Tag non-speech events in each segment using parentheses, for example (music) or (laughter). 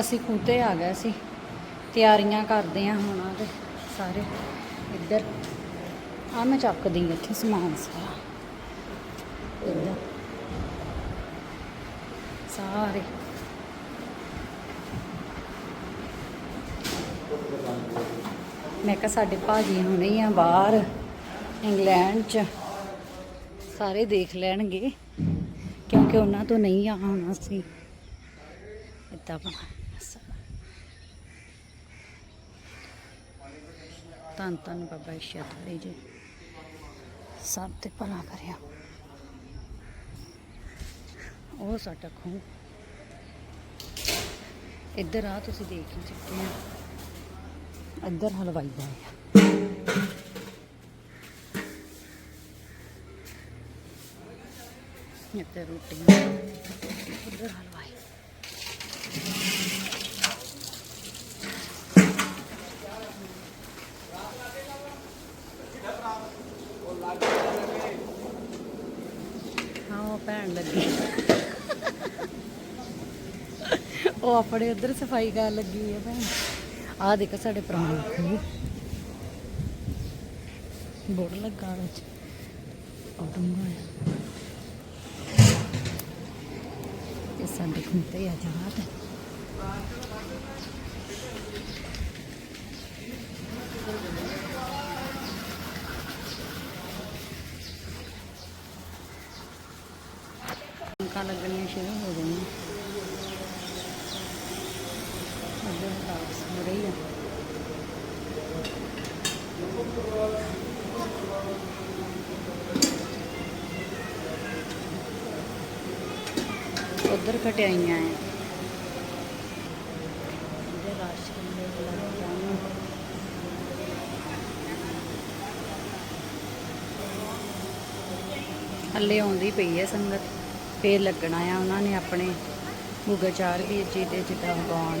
ਅਸੀਂ ਖੂਤੇ ਆ ਗਏ ਸੀ। ਤਿਆਰੀਆਂ ਕਰਦੇ ਆ ਹੁਣ ਆ ਤੇ ਸਾਰੇ। ਇੱਧਰ ਆ ਮੈਂ ਚੱਕਦੀ ਇੱਥੇ ਸਮਾਨ ਸਾਰਾ। ਇੱਧਰ ਸਾਰੇ। ਮੈਂ ਕਿਹਾ ਸਾਡੇ ਭਾਜੀ ਹੁਣੇ ਹੀ ਆ ਬਾਹਰ ਇੰਗਲੈਂਡ 'ਚ। ਸਾਰੇ ਦੇਖ ਲੈਣਗੇ ਕਿਉਂਕਿ ਉਹਨਾਂ ਤੋਂ ਨਹੀਂ ਆਉਣਾ ਸੀ। ਇੱਦਾਂ ਬਣਾ। ਧੰਨ ਧੰਨ ਬਾਬਾ ਇਸ਼ਤਰੀ ਜੀ ਸਭ ਤੇ ਭਲਾ ਕਰਿਆ ਉਹ ਸਾਡਾ ਖੂਹ ਇੱਧਰ ਆ ਤੁਸੀਂ ਦੇਖ ਹੀ ਚੁੱਕੇ ਆ ਇੱਧਰ ਹਲਵਾਈ ਆਇਆ ਇੱਧਰ ਰੋਟੀਆਂ ਉੱਧਰ ਹਲਵਾਈ ਹਾਂ ਉਹ ਭੈਣ ਲੱਗੀ। ਉਹ ਆਪਣੇ ਉਧਰ ਸਫ਼ਾਈ ਕਰਨ ਲੱਗੀ ਹੈ ਭੈਣ। ਆਹ ਦੇਖੋ ਸਾਡੇ ਪੁਰਾਣੇ ਖੂਹ ਬੋੜ ਲੱਗਾ ਵਿੱਚ। ਉਹ ਡੂੰਘਾ ਆ ਸਾਡੇ ਖੂਹ ਆ ਜਗ੍ਹਾ ਤੇ ਕਣਕਾਂ ਲੱਗਣੀਆਂ ਸ਼ੁਰੂ ਹੋ ਗਈਆਂ ਅੱਗੇ ਬਾਕਸ ਹੋ ਰਹੀ ਆ। ਉਧਰ ਖਟਿਆਈਆਂ ਆ ਇਹਦੇ ਰਾਸ਼ਨ ਦੇ ਲੱਗਿਆ ਹੱਲੇ ਆਉਂਦੀ ਪਈ ਹੈ ਸੰਗਤ। ਫੇਰ ਲੱਗਣਾ ਆ। ਉਹਨਾਂ ਨੇ ਆਪਣੇ ਗੁੱਗਾ ਚਾਰ ਵੀ ਜੀ ਦੇ ਜਿੱਦਾਂ ਉਗਾਉਣ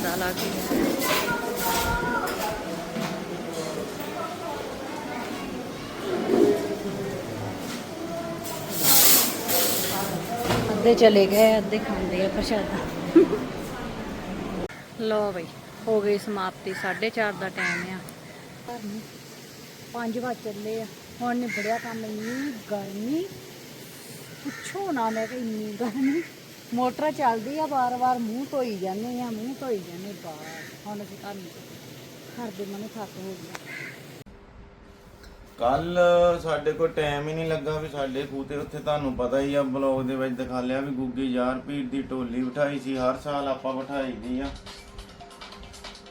ਹੁਣ ਪ੍ਰਸ਼ਾਦਾ ਲਾ ਕੇ। ਆਇਆ। ਅੱਧੇ ਚਲੇ ਗਏ, ਅੱਧੇ ਖਾਂਦੇ ਆ ਪ੍ਰਸ਼ਾਦਾ। ਲੋ ਬਈ, ਹੋ ਗਈ ਸਮਾਪਤੀ 4:30 ਦਾ ਟਾਈਮ ਆ। 5 ਵਜੇ ਚੱਲੇ ਆ। ਹੁਣ ਨਿਬੜਿਆ ਕੰਮ, ਇੰਨੀ ਗਰਮੀ। ਪੁੱਛੋ ਨਾ ਮੈਂ ਕਿ ਇੰਨੀ ਗਰਮੀ। ਮੋਟਰ ਚੱਲਦੀ ਆ ਵਾਰ-ਵਾਰ ਮੂੰਹ ਧੋਈ ਜਾਂਦੇ ਆ ਮੂੰਹ ਧੋਈ ਜਾਂਦੇ ਬਾਹਰ ਹੁਣ ਅਸੀਂ ਘਰ ਨੂੰ ਘਰ ਦੇ ਮਨ ਥੱਕ ਹੋ ਗਿਆ ਕੱਲ ਸਾਡੇ ਕੋਲ ਟਾਈਮ ਹੀ ਨਹੀਂ ਲੱਗਾ ਵੀ ਸਾਡੇ ਪੂਤੇ ਉੱਥੇ ਤੁਹਾਨੂੰ ਪਤਾ ਹੀ ਆ ਬਲੌਗ ਦੇ ਵਿੱਚ ਦਿਖਾ ਲਿਆ ਵੀ ਗੁੱਗੀ ਯਾਰ ਪੀਰ ਦੀ ਢੋਲੀ ਬਿਠਾਈ ਸੀ ਹਰ ਸਾਲ ਆਪਾਂ ਬਿਠਾਈ ਦੀ ਆ।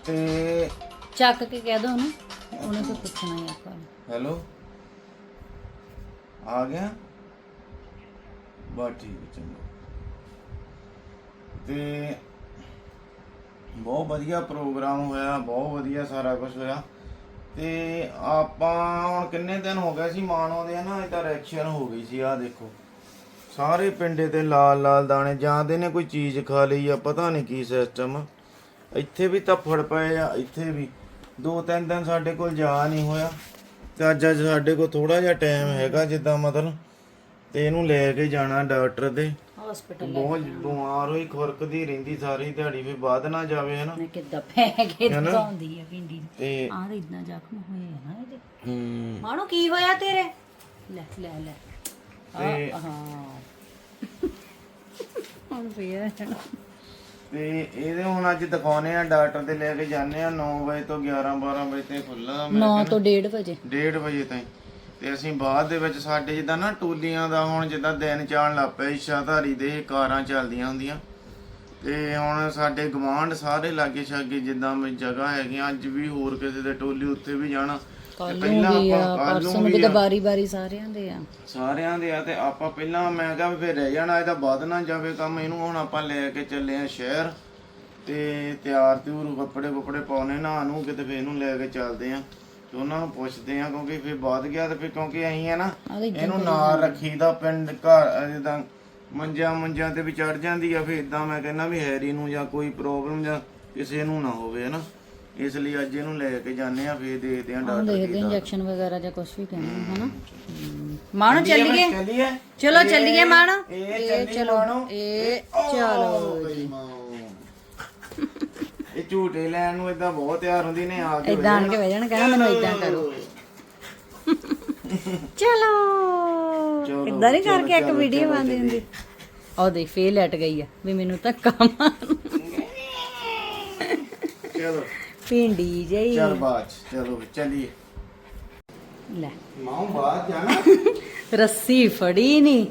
ਤੇ ਚੱਕ ਕੇ ਕਹਿ ਦੋ ਉਹਨੂੰ ਉਹਨੇ ਤੋਂ ਪੁੱਛਣਾ ਹੀ ਆਪਾਂ ਨੂੰ। ਹੈਲੋ? ਆ ਗਿਆ? ਬਾ ਠੀਕ ਹੈ, ਚੰਗਾ। ਤੇ ਬਹੁਤ ਵਧੀਆ ਪ੍ਰੋਗਰਾਮ ਹੋਇਆ, ਬਹੁਤ ਵਧੀਆ ਸਾਰਾ ਕੁਝ ਹੋਇਆ। ਤੇ ਆਪਾਂ ਹੁਣ ਕਿੰਨੇ ਦਿਨ ਹੋ ਗਏ ਸੀ ਮਾਨੋ ਦੇ ਨਾ ਇਹਦਾ ਰਿਐਕਸ਼ਨ ਹੋ ਗਈ ਸੀ ਆ ਦੇਖੋ। ਸਾਰੇ ਪਿੰਡੇ ਤੇ ਲਾਲ ਲਾਲ ਦਾਣੇ ਜਾਂਦੇ ਨੇ ਕੋਈ ਚੀਜ਼ ਖਾ ਲਈ ਆ, ਪਤਾ ਨਹੀਂ ਕੀ ਸਿਸਟਮ ਇੱਥੇ ਵੀ ਧੱਫੜ ਪਏ ਆ, ਇੱਥੇ ਵੀ। ਦੋ ਤਿੰਨ ਦਿਨ ਸਾਡੇ ਕੋਲ ਜਾ ਨਹੀਂ ਹੋਇਆ। ਤੇ ਅੱਜ ਅੱਜ ਸਾਡੇ ਕੋਲ ਥੋੜਾ ਜਿਹਾ ਟਾਈਮ ਹੈਗਾ, ਜਿੱਦਾਂ ਮਤਲਬ, ਤੇ ਇਹਨੂੰ ਲੈ ਕੇ ਜਾਣਾ ਡਾਕਟਰ ਦੇ। ਹਸਪੀਟਲ ਬਹੁਤ ਬਿਮਾਰ ਹੋਈ ਖੁਰਕਦੀ ਰਹਿੰਦੀ ਸਾਰੀ ਦਿਹਾੜੀ ਵੀ ਵੱਧ ਨਾ ਜਾਵੇ ਹਨਾ? ਕਿੱਦਾਂ ਪੈ ਕੇ ਹੈਨਾ? ਦਿਖਾਉਂਦੀ ਆ ਪਿੰਡੀ ਤੇ ਆਹ ਇਦਾਂ ਜ਼ਖਮ ਹੋਏ ਆ ਨਾ ਇਹਦੇ। ਹੂੰ। ਮਾਣੋ ਕੀ ਹੋਇਆ ਤੇਰੇ? ਲੈ ਲੈ ਲੈ। ਤੇ ਹਾਂ ਹੁਣ ਪਿਆ ਤੇ ਇਹਦੇ ਹੁਣ ਅੱਜ ਦਿਖਾਉਨੇ ਆ ਡਾਕਟਰ ਦੇ ਲੈ ਕੇ ਜਾਂਦੇ ਆ 9 ਵਜੇ ਤੋਂ 11 12 ਵਜੇ ਤੇ ਖੁੱਲ੍ਹਾ 9 ਤੋਂ 1:30 ਵਜੇ। 1:30 ਵਜੇ ਤਾਈਂ। ਤੇ ਅਸੀਂ ਬਾਅਦ ਦੇ ਵਿੱਚ ਸਾਡੇ ਜਿੱਦਾਂ ਨਾ ਟੋਲੀਆਂ ਦਾ ਹੁਣ ਜਿੱਦਾਂ ਦਿਨ ਚਾਣ ਲੱਗ ਪਿਆ ਇਸ਼ਾਧਾਰੀ ਦੇ ਕਾਰਾਂ ਚੱਲਦੀਆਂ ਹੁੰਦੀਆਂ। ਤੇ ਹੁਣ ਸਾਡੇ ਗਵਾਂਢ ਸਾਰੇ ਲਾਗੇ ਛਾਗੇ ਜਿੱਦਾਂ ਵੀ ਜਗ੍ਹਾ ਹੈਗੀਆਂ ਅੱਜ ਵੀ ਹੋਰ ਕਿਸੇ ਦੇ ਟੋਲੀ ਉੱਥੇ ਵੀ ਜਾਣਾ। ਤੇ ਪਹਿਲਾਂ ਆਪਾਂ ਪਰਸੋਂ ਨੂੰ ਵੀ ਤਾਂ ਆ। ਬਾਰੀ ਬਾਰੀ ਸਾਰਿਆਂ ਦੇ ਆ। ਸਾਰਿਆਂ ਦੇ ਆ ਤੇ ਆਪਾਂ ਪਹਿਲਾਂ ਮੈਂ ਕਿਹਾ ਵੀ ਫਿਰ ਰਹਿ ਜਾਣਾ ਇਹਦਾ ਵੱਧ ਨਾ ਜਾਵੇ ਕੰਮ ਇਹਨੂੰ ਹੁਣ ਆਪਾਂ ਲੈ ਕੇ ਚੱਲੇ ਆ ਸ਼ਹਿਰ। ਤੇ ਤਿਆਰ ਤਿਉਰ ਕੱਪੜੇ ਕੁਪੜੇ ਪਾਉਣੇ ਨਾ ਨੂੰ ਕਿਤੇ ਫੇਰ ਇਹਨੂੰ ਲੈ ਕੇ ਚੱਲਦੇ ਆ। ਤੇ ਉਹਨਾਂ ਨੂੰ ਪੁੱਛਦੇ ਆ ਕਿਉਂਕਿ ਫੇਰ ਵੱਧ ਗਿਆ ਤੇ ਫੇਰ ਕਿਉਂਕਿ ਅਸੀਂ ਆ ਨਾ ਇਹਨੂੰ ਨਾਲ ਰੱਖੀਦਾ ਪਿੰਡ ਘਰ ਜਿੱਦਾਂ ਮੰਜਾ ਮੰਜਾ ਤੇ ਵੀ ਚੜ ਜਾਂਦੀ ਆ ਫੇਰ ਇਦਾਂ ਮੈਂ ਕਹਿੰਦਾ ਵੀ ਹੈਰੀ ਨੂੰ ਜਾਂ ਕੋਈ ਪ੍ਰੋਬਲਮ ਜਾਂ ਕਿਸੇ ਨੂੰ ਨਾ ਹੋਵੇ ਹਨਾ। ਇਸ ਲਈ ਅੱਜ ਇਹਨੂੰ ਲੈ ਕੇ ਜਾਂਦੇ ਆ ਫੇਰ ਦੇਖਦੇ ਆ ਡਾਕਟਰ ਦੇਖਦੇ ਇੰਜੈਕਸ਼ਨ ਵਗੈਰਾ ਜਾਂ ਕੁਝ ਵੀ ਕਹਿਣਾ ਹਨਾ। ਮਾਣੋ ਚੱਲੀਏ? ਚਲੋ ਚੱਲੀਏ। ਮਾਣੋ। ਇਹ ਚੱਲੀ। ਇਹ ਚਲੋ। ਮਾਂ। (laughs) ਇਹ ਝੂਟੇ ਲੈਣ ਨੂੰ ਇਦਾਂ ਬਹੁਤ ਤਿਆਰ ਹੁੰਦੀ ਨੇ ਆ ਕੇ ਇਦਾਂ ਆਣ ਕੇ ਬਹਿ ਜਾਣ ਕਹਿਣਾ ਮੈਨੂੰ ਇਦਾਂ ਕਰੋ। ਚਲੋ। ਇਦਾਂ ਨਹੀਂ ਕਰਕੇ ਇੱਕ ਵੀਡੀਓ ਬਣਦੀ ਹੁੰਦੀ। ਉਹ ਦੇਖ ਫੇਰ ਲੈਟ ਗਈ ਆ ਵੀ ਮੈਨੂੰ ਧੱਕਾ ਮਾਰ ਚਲੋ। ਪਿੰਡੀ ਜਈ ਚੱਲ ਬਾਜ ਚਲੋ ਚੱਲੀਏ। ਲੈ। ਮਾਂ ਬਾਅਦ ਜਾਣਾ। (laughs) ਰੱਸੀ ਫੜੀ ਨਹੀਂ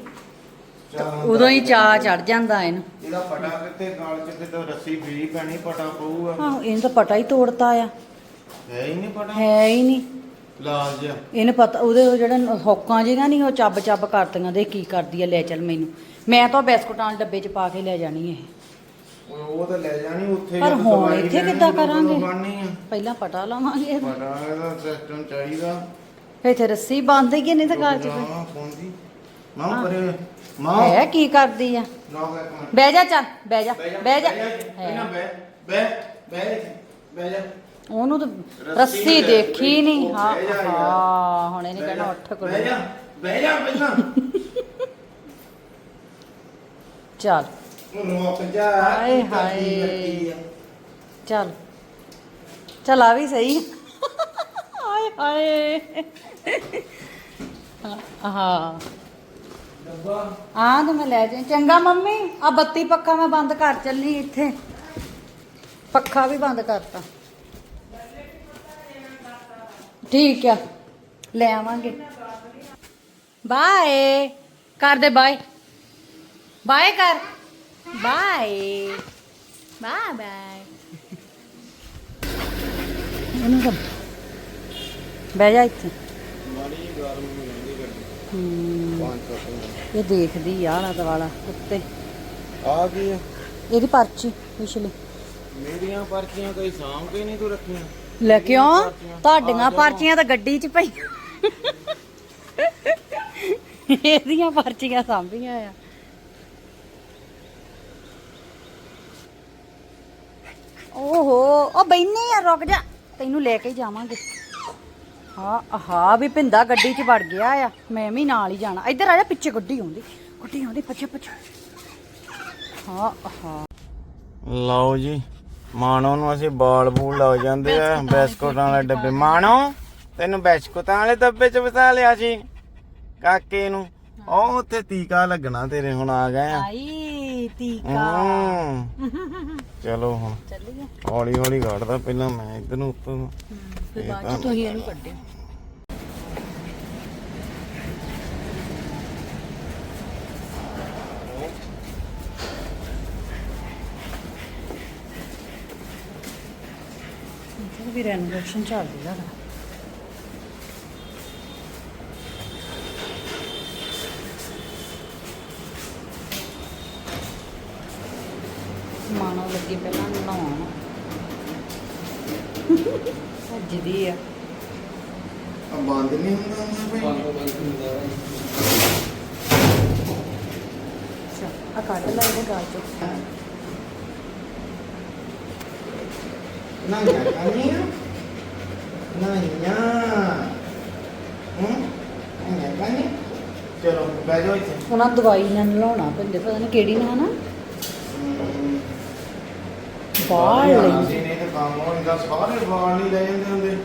ਉਦੋਂ ਹੀ ਚਾ ਚੜ ਜਾਂਦਾ ਇਹਨੂੰ। ਇਹਦਾ ਪਟਾ ਕਿੱਥੇ ਗਾਲ ਚ ਕਿਤੇ ਰੱਸੀ ਫਰੀ ਪੈਣੀ ਪਟਾ ਪਊਗਾ ਆਹੋ ਇਹਨੂੰ ਤਾਂ ਪਟਾ ਹੀ ਤੋੜਤਾ ਆ। ਹੈ ਹੀ ਨਹੀਂ ਪਟਾ। ਹੈ ਹੀ ਨਹੀਂ। ਲਾਲ ਜਿਹਾ। ਇਹਨੂੰ ਪਤਾ ਉਹਦੇ ਉਹ ਜਿਹੜਾ ਹੌਕਾਂ ਜਿਹੜੀਆਂ ਨਹੀਂ ਉਹ ਚੱਬ ਚੱਬ ਕਰਤੀਆਂ ਦੇ ਕੀ ਕਰਦੀ ਆ ਲੈ ਚੱਲ ਮੈਨੂੰ। ਮੈਂ ਤਾਂ ਬਿਸਕੁਟਾਂ ਵਾਲੇ ਡੱਬੇ 'ਚ ਪਾ ਕੇ ਲੈ ਜਾਣੀ ਇਹ। ਉਹ ਤਾਂ ਲੈ ਜਾਣੀ ਉੱਥੇ ਪਰ ਹੁਣ ਇੱਥੇ ਕਿੱਦਾਂ ਕਰਾਂਗੇ? ਪਹਿਲਾਂ ਪਟਾ ਲਾਵਾਂਗੇ। ਪਟਾ ਦਾ ਸਿਸਟਮ ਚਾਹੀਦਾ। ਇੱਥੇ ਰੱਸੀ ਬੰਦ ਹੀ ਨਹੀਂ ਤਾਂ ਗਾਲ 'ਚ ਫੋਨ ਮਾਂ ਪਰੇ ਮਾਂ। ਹੈ ਕੀ ਕਰਦੀ ਆ? ਇੱਕ ਮਿੰਟ। ਬਹਿ ਜਾ ਚੱਲ ਬਹਿ ਜਾ ਬਹਿ ਜਾ ਬਹਿ ਬਹਿ ਬਹਿ ਬਹਿ ਜਾ ਉਹਨੂੰ ਤਾਂ ਰੱਸੀ ਦੇਖੀ ਨਹੀਂ। ਹਾਂ। ਹਾਂ ਹੁਣ ਇਹਨੇ ਕਹਿਣਾ ਉੱਠ ਕੋਲ। ਬਹਿ ਜਾ ਬਹਿ ਜਾ ਪਹਿਲਾਂ। ਚੱਲ। ਰੁਕ ਜਾ ਹਾਏ? ਚੱਲ। ਚੱਲ ਆ ਵੀ ਸਹੀ। ਹਾਏ ਹਾਏ। ਹਾਂ। ਡੱਬਾ ਆ ਤਾਂ ਮੈਂ ਲੈ ਜਾਈ। ਚੰਗਾ ਮੰਮੀ ਆ ਬੱਤੀ ਪੱਖਾ ਮੈਂ ਬੰਦ ਕਰ ਚੱਲੀ ਇੱਥੇ। ਪੱਖਾ ਵੀ ਬੰਦ ਕਰਤਾ। ਠੀਕ ਆ ਲੈ ਆਵਾਂਗੇ। ਬਾਏ। ਕਰ ਦੇ ਬਾਏ। ਬਾਏ ਕਰ। ਬਾਏ। Bye bye. ਇਹਨੂੰ ਤਾਂ ਬਹਿ ਜਾ ਇੱਥੇ। ਮਾੜੀ ਗਰਮ ਹੋ ਜਾਂਦੀ ਗੱਡੀ ਹਮ, ਪੰਜ ਸੱਤ ਮਿੰਟ ਇਹ ਦੇਖਦੀ ਆ ਆਲਾ ਦਵਾਲਾ ਕੁੱਤੇ ਆ ਗਈ ਇਹਦੀ ਪਰਚੀ ਪਿਛਲੀ। ਮੇਰੀਆਂ ਪਰਚੀਆਂ ਕੋਈ ਸਾਂਭ ਕੇ ਨਹੀਂ ਤੂੰ ਰੱਖੀਆਂ? ਲੈ ਕਿਉਂ ਤੁਹਾਡੀਆਂ ਪਰਚੀਆਂ ਤਾਂ ਗੱਡੀ 'ਚ ਪਈ। ਇਹਦੀਆਂ ਪਰਚੀਆਂ ਸਾਂਭੀਆਂ ਆ। ਓਹੋ ਉਹ ਬੈਨੇ ਆ ਰੁਕ ਜਾ। ਤੈਨੂੰ ਲੈ ਕੇ ਹੀ ਜਾਵਾਂਗੇ। ਹਾਂ ਹਾਂ ਵੀ ਪਿੰਦਾ ਗੱਡੀ 'ਚ ਵੜ ਗਿਆ ਆ। ਮੈਂ ਵੀ ਨਾਲ ਹੀ ਜਾਣਾ। ਇੱਧਰ ਆ ਜਾ ਪਿੱਛੇ ਗੱਡੀ ਆਉਂਦੀ। ਗੱਡੀ ਆਉਂਦੀ ਪਿੱਛੇ ਪਿੱਛੇ। ਹਾਂ ਹਾਂ ਲਓ ਜੀ ਮਾਣੋ ਨੂੰ ਅਸੀਂ ਬਾਲ ਬੂਲ ਲੱਗ ਜਾਂਦੇ ਆ ਬਿਸਕੁਟਾਂ ਵਾਲੇ ਡੱਬੇ। ਮਾਣੋ ਤੈਨੂੰ ਬਿਸਕੁਟਾਂ ਵਾਲੇ ਡੱਬੇ 'ਚ ਵਸਾ ਲਿਆ ਸੀ ਕਾਕੇ ਨੂੰ। ਉਹ ਉੱਥੇ ਟੀਕਾ ਲੱਗਣਾ ਤੇਰੇ ਹੁਣ ਆ ਗਏ ਆ। ਆਈ ਟੀਕਾ ਹਮ, (laughs) ਚਲੋ ਹੁਣ। ਚੱਲੀਏ। ਹੌਲੀ ਹੌਲੀ ਕੱਢਦਾ ਪਹਿਲਾਂ ਮੈਂ ਇਧਰ ਨੂੰ ਉੱਤੋਂ ਨੂੰ। ਫਿਰ ਬਾਅਦ ਚ ਤੁਸੀਂ ਇਹਨੂੰ ਕੱਢਿਓ। ਵੀ ਰੈਨੋਵੇਸ਼ਨ ਚੱਲਦੀ ਹੈ ਮਾਨੋ ਲੱਗੀ ਪਹਿਲਾਂ ਨਹਾਉਣ ਭੱਜਦੀ ਆ। ਆ ਬੰਦ ਨਹੀਂ ਹੁੰਦਾ ਹੁੰਦਾ ਅੱਛਾ ਆ ਕੱਢ ਲੈ ਇਹਦੇ ਗਾਲ ਚੋਂ। ਨਾ ਨਾ ਕਾਨੀ ਨਾ ਨਾ ਹੂੰ? ਨਾ ਕਾਨੀ ਚਲੋ ਜਾਓ ਇੱਥੇ। ਉਹਨਾਂ ਦਵਾਈ ਨਾਲ ਨਲਾਉਣਾ ਪੈਂਦੇ ਪਤਾ ਨਹੀਂ ਕਿਹੜੀ ਨਾ ਨਾ। ਬਾਲ ਲੈਂਦੇ ਲੈਂਦੇ ਨੇ ਤੇ ਕੰਮ ਹੋ ਜਾਂਦਾ ਸਾਰੇ ਵਾਲ ਨਹੀਂ ਲੈ ਜਾਂਦੇ ਹੁੰਦੇ।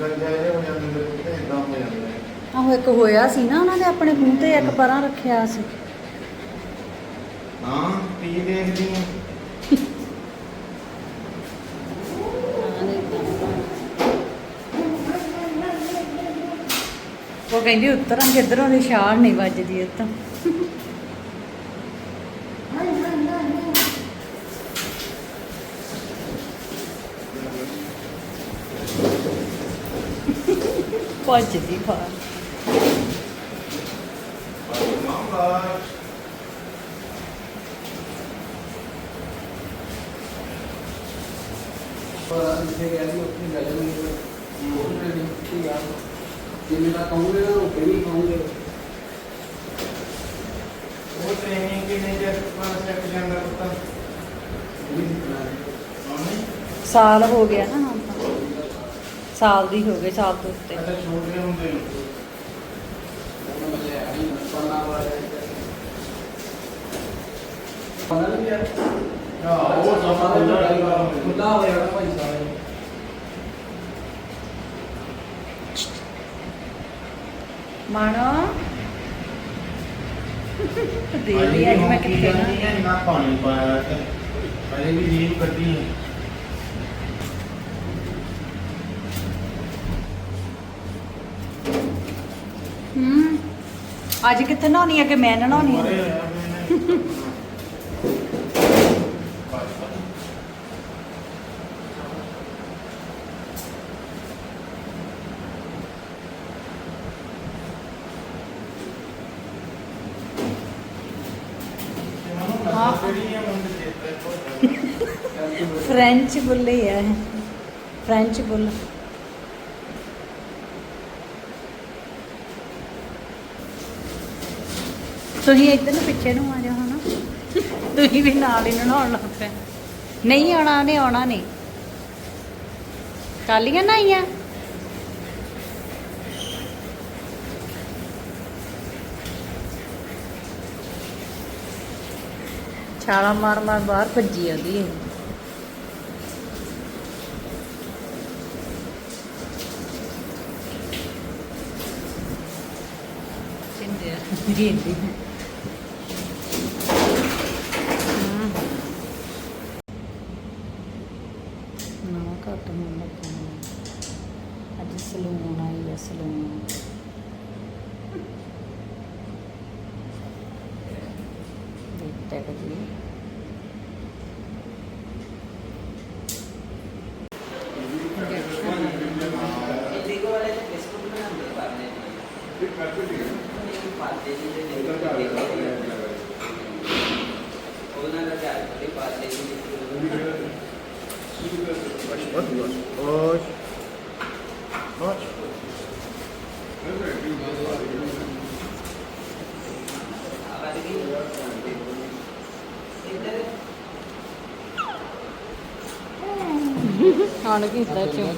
ਗੰਜਾ ਜਿਹੇ ਹੋ ਜਾਂਦੇ ਤੇ ਇਦਾਂ ਹੋ ਜਾਂਦੇ ਆਹੋ ਇੱਕ ਹੋਇਆ ਸੀ ਨਾ ਉਹਨਾਂ ਦੇ ਆਪਣੇ ਮੂੰਹ ਤੇ ਇੱਕ ਪਰਾਂ ਰੱਖਿਆ ਸੀ। ਹਾਂ ਕੀ ਦੇਖਦੀ ਹੈ ਉਹ ਕਹਿੰਦੀ ਉਤਰਾਂ ਕਿੱਧਰੋਂ ਦੀ ਛਾਲ ਨਹੀਂ ਵੱਜਦੀ ਉੱਤੋਂ ਭੱਜਦੀ ਬਾਹਰ ਮਾਮਾ ਪਰ ਜਿੱਥੇ ਗਿਆ ਸੀ ਉੱਥੇ ਗੱਲ ਨਹੀਂ ਉਹ ਨਹੀਂ ਠੀਕ ਆ ਜਿੰਨੇ ਦਾ ਕਹੋਗੇ ਨਾ ਉਹ ਵੀ ਕਹੋਗੇ ਉਹ ਟ੍ਰੇਨਿੰਗ ਕਿੰਨੇ ਚਿਰ ਬਾਅਦ ਸਿੱਖ ਜਾਂਦਾ ਪੁੱਤ ਨਹੀਂ ਸਿੱਖਣਾ ਮੰਮੀ ਸਾਲ ਦੀ ਹੋ ਗਈ ਸਾਲ ਤੋਂ ਉੱਤੇ। ਅੱਛਾ ਛੋਟੇ ਹੁੰਦੇ ਉਹ ਸਮਾਂ ਦੇ ਨਾਲ ਖੁੱਲਾ ਹੋਇਆ ਨਾ ਭਾਈ ਸਾਹਿਬ ਮਾਣੋ? ਦੇ ਲਈ ਅੱਜ ਮੈਂ ਕਿੱਥੇ ਨਾ ਪਾਣੀ ਪਾਇਆ ਤੇ ਅਜੇ ਵੀ ਜੀਭ ਕੱਢੀ ਹੂੰ। ਅੱਜ ਕਿੱਥੇ ਨਹਾਉਣੀ ਆ ਕਿ ਮੈਂ ਨਹਾਉਣੀ ਹਾਂ। ਫ੍ਰੈਂਚ ਬੁੱਲੇ ਆ ਇਹ। ਫ੍ਰੈਂਚ ਬੁੱਲ ਤੁਸੀਂ ਇੱਧਰ ਨੂੰ ਪਿੱਛੇ ਨੂੰ ਆ ਜਾਓ ਹਨਾ। ਤੁਸੀਂ ਵੀ ਨਾਲ ਹੀ ਨਹਾਉਣ ਲੱਗ ਪਏ। ਨਹੀਂ ਆਉਣਾ ਨੇ ਆਉਣਾ ਨਹੀਂ। ਕਾਲੀਆਂ ਨਾਈਆਂ ਛਾਲਾ ਮਾਰ ਮਾਰ ਬਾਹਰ ਭੱਜੀ ਆਉਂਦੀ ਹੈ ਸਿੰਦੇ ਗੇਂਦੀ ਨਾ ਘੱਟ ਮਨ ਲੱਗਣਾ ਅੱਜ ਸਲੂਨ ਆਈ ਹੈ ਸਲੂਨ ਦੇਖ ਟੈਗ ਜੀ Hoş. Hoş. ਖਾਣ ਕੀਤਾ ਚੋਂ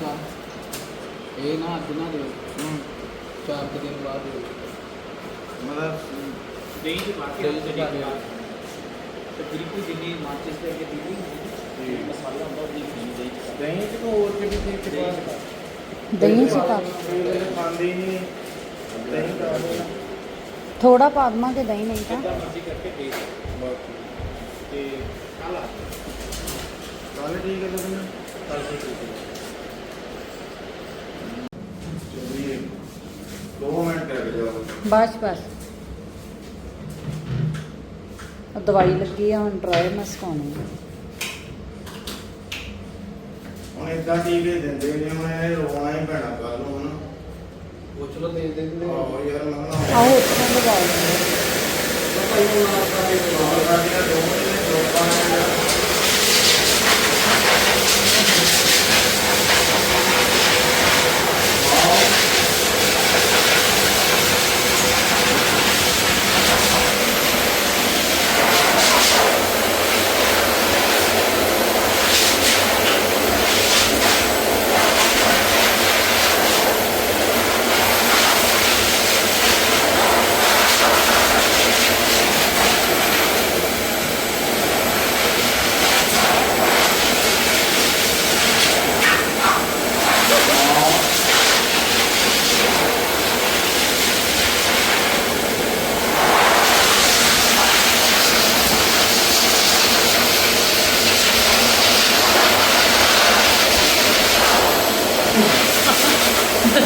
ਇਹ ਨਾ ਅੱਜ ਨਾ ਦਿਓ ਚਾਰ ਕੁ ਦਿਨ ਬਾਅਦ ਦਿਓ ਮਤਲਬ ਦਹੀਂ ਚ ਪਾ ਕੇ ਦਹੀਂ ਚ ਪਾ ਕੇ। ਤੇ ਬਿਲਕੁਲ ਜਿੰਨੀ ਮਾਚਿਸ ਦੇ ਅੱਗੇ ਦੀਦੀ ਮਸਾਲਾ ਹੁੰਦਾ ਉਹ ਨਹੀਂ ਦਹੀਂ ਚ ਪਾ ਕੇ। ਦਹੀਂ ਚ ਕੋਈ ਹੋਰ ਕਿਹੜੀ ਚੀਜ਼ ਚ ਪਾ ਦਹੀਂ ਚ ਪਾ ਖਾਂਦੀ ਨਹੀਂ। ਦਹੀਂ ਦੇ ਥੋੜਾ ਪਾ ਦਵਾਂਗੇ ਦਹੀਂ ਨਹੀਂ ਤਾਂ? ਮਰਜ਼ੀ ਕਰਕੇ ਦੇ ਤੇ ਕੱਲ ਕੱਲ ਠੀਕ ਹੈ ਤੁਸੀਂ 2 ਮਿੰਟ ਕਰ ਜਾਓ ਬਸ ਬਸ। ਆਹ ਦਵਾਈ ਲੱਗੀ ਆ ਹੁਣ ਡਰਾਈ ਮਸਕਾਉਣੀ ਆ। ਹੁਣ ਇਦਾਂ ਟੀਕੇ ਦਿੰਦੇ ਨੇ ਹੁਣ ਇਹ ਰੋਣਾ ਹੀ ਪੈਣਾ ਕੱਲ ਨੂੰ ਹਨਾ। ਪੁੱਛ ਲਓ ਦੇ ਦੇ ਦੇ ਆਹੋ ਯਾਰ ਮੈਂ ਆਹੋ ਉੱਥੋਂ ਲਗਾ ਲੈਂਦੇ ਭਾਈ ਹੁਣ ਆਪਾਂ ਇਹ ਦੋ ਨੇ ਲੋਕਾਂ ਨੇ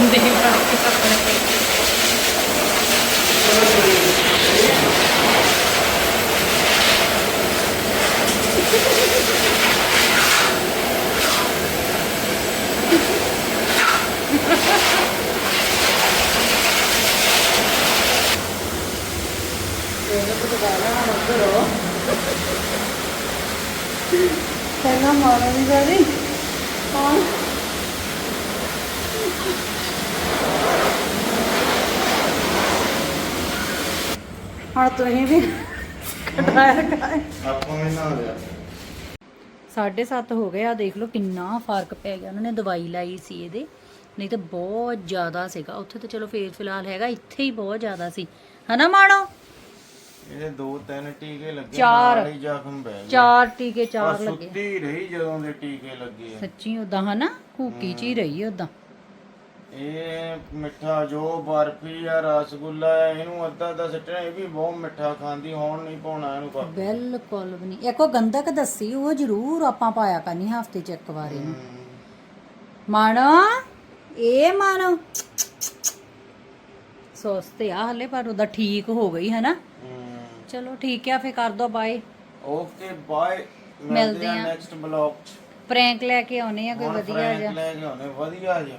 ਦੰਦੇ ਫੜ ਕੇ ਆਪਣੇ ਇਹਨੂੰ ਤਾਂ ਗਾਣਾ ਨਾ ਕਰੋ ਕਹਿੰਦਾ ਮਾਰੋ ਨਹੀਂ ਕਰੀ ਹਾਂ ਹੁਣ ਤੁਸੀਂ ਵੀ ਕਟਾਇਆ ਕਾਏ ਆਪਾਂ ਨੇ ਨਾ ਲਿਆ 7:30 ਹੋ ਗਏ ਆ ਦੇਖ ਲਓ ਕਿੰਨਾ ਫ਼ਰਕ ਪੈ ਗਿਆ। ਉਹਨਾਂ ਨੇ ਦਵਾਈ ਲਾਈ ਸੀ ਇਹਦੇ ਨਹੀਂ ਤਾਂ ਬਹੁਤ ਜ਼ਿਆਦਾ ਸੀਗਾ। ਉੱਥੇ ਤਾਂ ਚਲੋ ਫੇਰ ਫਿਲਹਾਲ ਹੈਗਾ ਇੱਥੇ ਹੀ ਬਹੁਤ ਜ਼ਿਆਦਾ ਸੀ। ਹਨਾ ਮਾਣੋ? ਇਹਦੇ ਦੋ ਤਿੰਨ ਟੀਕੇ ਲੱਗੇ ਚਾਰ। ਨਾਲ ਹੀ ਜ਼ਖਮ ਪੈ ਗਿਆ ਚਾਰ ਟੀਕੇ ਚਾਰ ਲੱਗੇ। ਸੁੱਤੀ ਰਹੀ ਜਦੋਂ ਦੇ ਟੀਕੇ ਲੱਗੇ ਆ। ਸੱਚੀ ਉਦਾਂ ਹਨਾ? ਕੂਕੀ ਚ ਹੀ ਰਹੀ ਉਦਾਂ ਇਹ ਮਿੱਠਾ ਜੋ ਬਰਫੀ ਆ ਰਸਗੁੱਲਾ ਹੈ ਇਹਨੂੰ ਅੱਧਾ ਅੱਧਾ ਸਿੱਟਣਾ ਇਹ ਵੀ ਬਹੁਤ ਮਿੱਠਾ ਖਾਂਦੀ ਹੁਣ ਨਹੀਂ ਪਾਉਣਾ ਇਹਨੂੰ ਪਾ ਬਿਲਕੁਲ ਵੀ ਨਹੀਂ। ਇੱਕੋ ਗੰਧਕ ਦੱਸੀ ਉਹ ਜ਼ਰੂਰ ਆਪਾਂ ਪਾਇਆ ਕਰਨੀ ਹਫ਼ਤੇ ਚ ਇੱਕ ਵਾਰ। ਇਹਨੂੰ ਮਾਣੋ ਇਹ ਮਾਣੋ। ਸੋਚਤੇ ਆ ਹਲੇ ਪਰ ਉਹਦਾ ਠੀਕ ਹੋ ਗਈ ਹੈ। ਨਾ ਚਲੋ ਠੀਕ ਆ ਫੇ ਕਰ ਦੋ ਬਾਏ ਓਕੇ ਬਾਏ ਮਿਲਦੇ ਆ ਆ। ਨੈਕਸਟ ਬਲੌਗ ਪ੍ਰੈਂਕ ਲੈ ਕੇ ਆਉਨੇ ਆ ਕੋਈ ਵਧੀਆ ਜਿਹਾ। ਲੈ ਕੇ ਆਉਣੇ ਵਧੀਆ ਜਿਹਾ।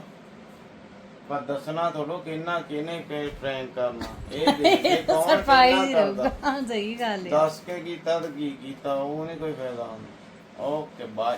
ਪਰ ਦੱਸਣਾ ਤੁਹਾਨੂੰ ਕਿੰਨਾ ਕਿਹਨੇ ਕਿ ਪ੍ਰੈਂਕ ਕਰਨਾ? ਇਹ (laughs) ਦੇਖ ਕੇ ਕੌਣ ਸਰਪ੍ਰਾਈਜ਼ ਕਿੰਨਾ। ਰਹੂਗਾ। ਸਹੀ ਗੱਲ ਹੈ। ਦੱਸ ਕੇ ਕੀਤਾ ਤਾਂ ਕੀ ਕੀਤਾ ਉਹ ਨਹੀਂ ਕੋਈ ਫਾਇਦਾ ਹੁੰਦਾ। Okay bye